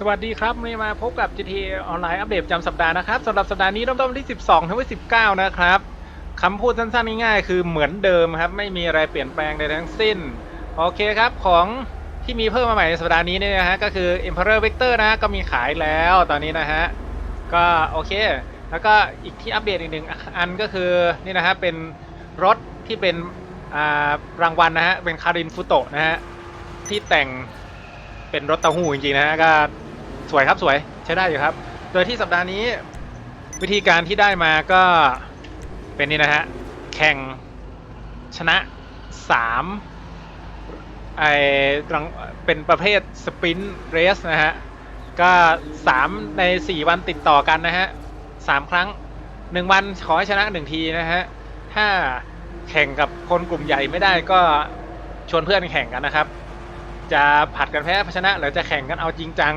สวัสดีครับมีมาพบกับ GTA ออนไลน์อัปเดตประจำสัปดาห์นะครับสำหรับสัปดาห์นี้เริ่มต้นที่ 12 ถึงวันที่19 นะครับคำพูดสั้นๆง่ายๆคือเหมือนเดิมครับ ไม่มีอะไรเปลี่ยนแปลงใดทั้งสิ้น โอเคครับ ของที่มีเพิ่มมาใหม่ในสัปดาห์นี้เนี่ยนะฮะ ก็คือ Emperor Vector นะฮะก็มีขายแล้วตอนนี้นะฮะ ก็โอเค แล้วก็อีกที่อัปเดตอีกหนึ่งอันก็คือนี่นะฮะเป็นรถที่เป็นรางวัลนะฮะเป็นคารินฟุโตะนะฮะที่แต่งเป็นรถเต้าหู้จริงๆนะฮะก็ สวยครับสวยใช้ได้อยู่ครับ โดยที่สัปดาห์นี้ วิธีการที่ได้มาก็เป็นนี่นะฮะ แข่งชนะ3ไอเป็นประเภทสปรินต์เรสนะฮะ ก็สามในสี่วันติดต่อกันนะฮะสามครั้งหนึ่งวันขอให้ชนะหนึ่งทีนะฮะ ถ้าแข่งกับคนกลุ่มใหญ่ไม่ได้ก็ชวนเพื่อนแข่งกันนะครับ จะผัดกันแพ้ชนะหรือจะแข่งกันเอาจริงจัง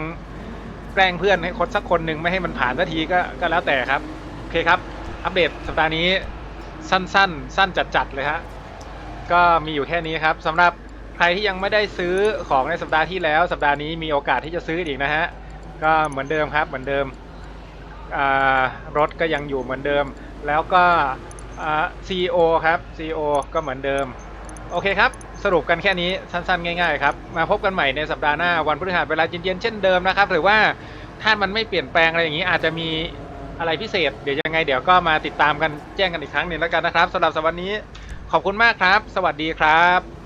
แกล้งเพื่อนให้คนสักคนหนึ่งไม่ให้มันผ่านสักทีก็ก็แล้วแต่ครับ โอเคครับ อัปเดตสัปดาห์นี้สั้นๆ สั้นจัดๆเลยฮะ ก็มีอยู่แค่นี้ครับสำหรับใครที่ยังไม่ได้ซื้อของในสัปดาห์ที่แล้ว สัปดาห์นี้มีโอกาสที่จะซื้ออีกนะฮะ ก็เหมือนเดิมครับเหมือนเดิมอ่ารถก็ยังอยู่เหมือนเดิม แล้วก็อ่า CEO ครับ CEO ก็เหมือนเดิม โอเคครับ สรุปกันแค่นี้สั้นๆ ง่ายๆครับ มาพบกันใหม่ในสัปดาห์หน้าวันพฤหัสเวลาเย็นๆเช่นเดิมนะครับ หรือว่าถ้ามันไม่เปลี่ยนแปลงอะไรอย่างนี้อาจจะมีอะไรพิเศษ เดี๋ยวยังไงเดี๋ยวก็มาติดตามกันแจ้งกันอีกครั้งหนึ่งแล้วกันนะครับสำหรับสัปดาห์นี้ขอบคุณมากครับ สวัสดีครับ